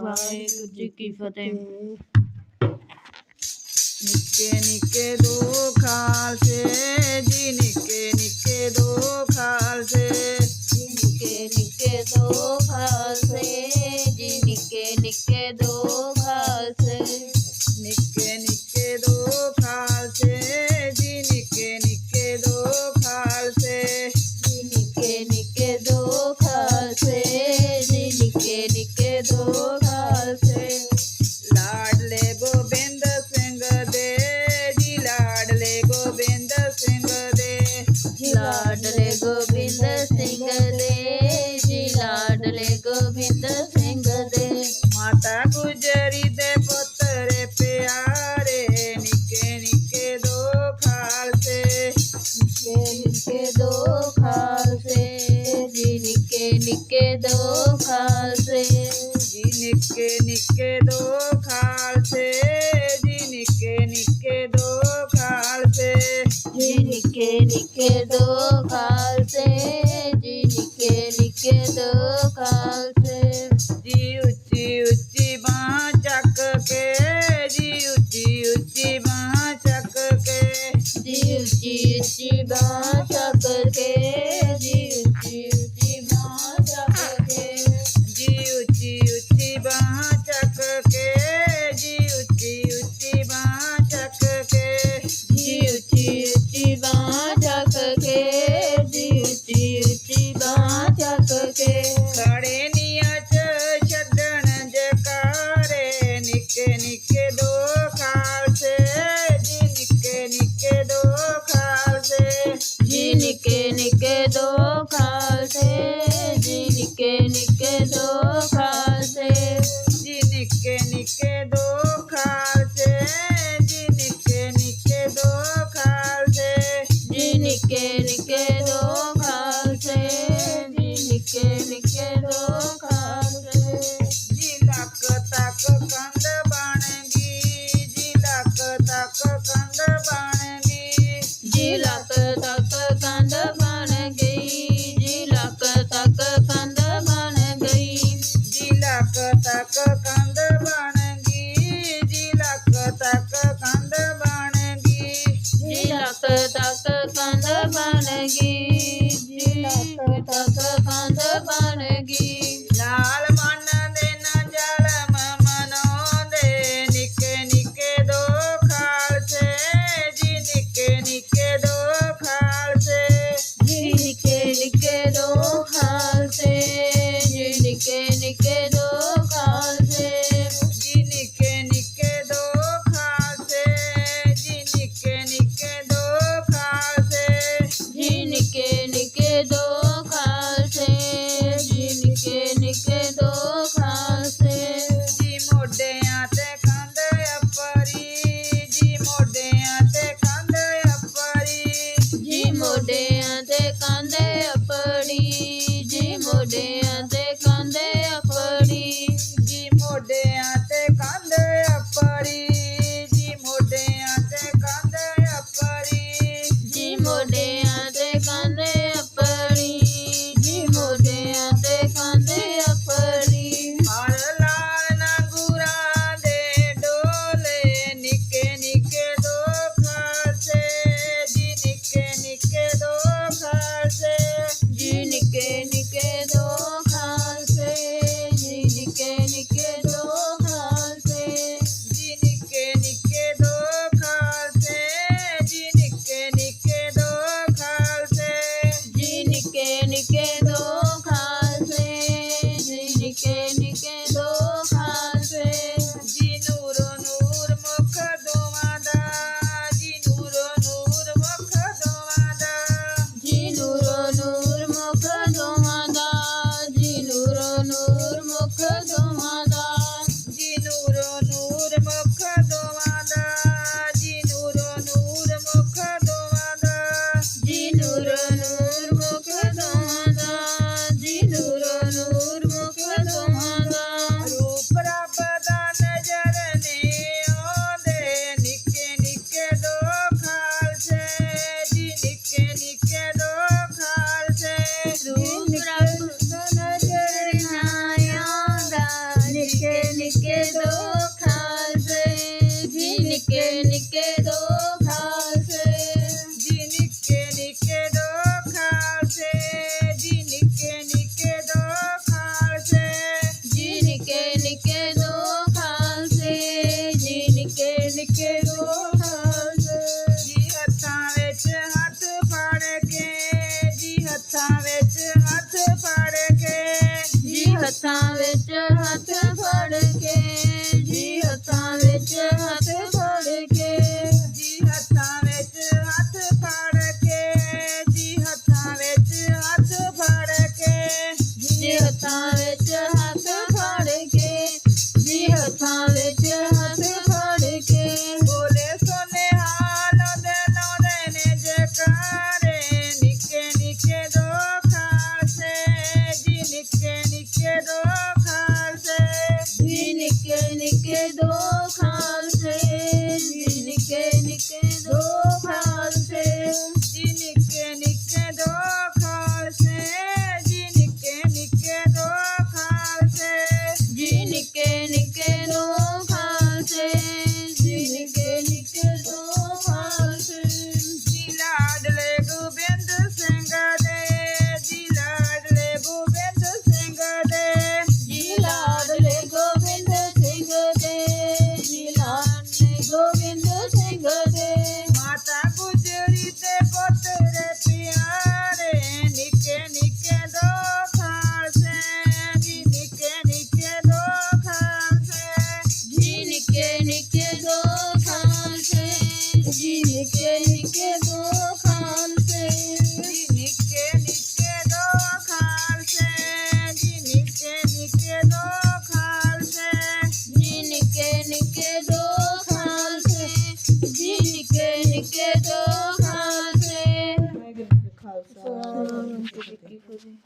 ਵਾਹਿਗੁਰੂ ਜੀ ਕੀ ਫਤਿਹ। ਨਿੱਕੇ ਨਿੱਕੇ ਦੋ ਖਾਲਸੇ ਜੀ ਨਿੱਕੇ ਨਿੱਕੇ ਦੋ ਖਾਲਸੇ। ਨਿੱਕੇ ਨਿੱਕੇ ਦੋ ਖਾਲਸੇ। ਨਿੱਕੇ ਦੋ ਖਾਲਸੇ ਜੀ ਨਿੱਕੇ ਨਿੱਕੇ ਦੋ ਖਾਲਸੇ। ਜੀ ਨਿੱਕੇ ਨਿੱਕੇ ਦੋ ਖਾਲਸੇ ਜੀ ਨਿੱਕੇ ਨਿੱਕੇ ਦੋ ਖਾਲਸੇ। ਜੀ ਨਿੱਕੇ ਨਿੱਕੇ ਦੋ ਖਾਲਸੇ। ਨਿੱਕੇ ਦੋ ਖਾਲਸੇ ਜੀ ਨਿੱਕੇ ਨਿੱਕੇ ਦੋ ਖਾਲਸੇ। ਜੀ ਨਿੱਕੇ ਨਿੱਕੇ ਦੋ ਖਾਲਸੇ ਜੀ ਨਿੱਕੇ ਨਿੱਕੇ ਦੋ ਖਾਲਸੇ। ਜੀ ਨਿੱਕੇ ਨਿੱਕੇ ਦੋ ਨਿੱਕੇ ਨਿੱਕੇ ਦੋ ਹੱਥ ਜੀ ਹੱਥਾਂ ਵਿੱਚ ਹੱਥ ਫੜ ਕੇ crazy.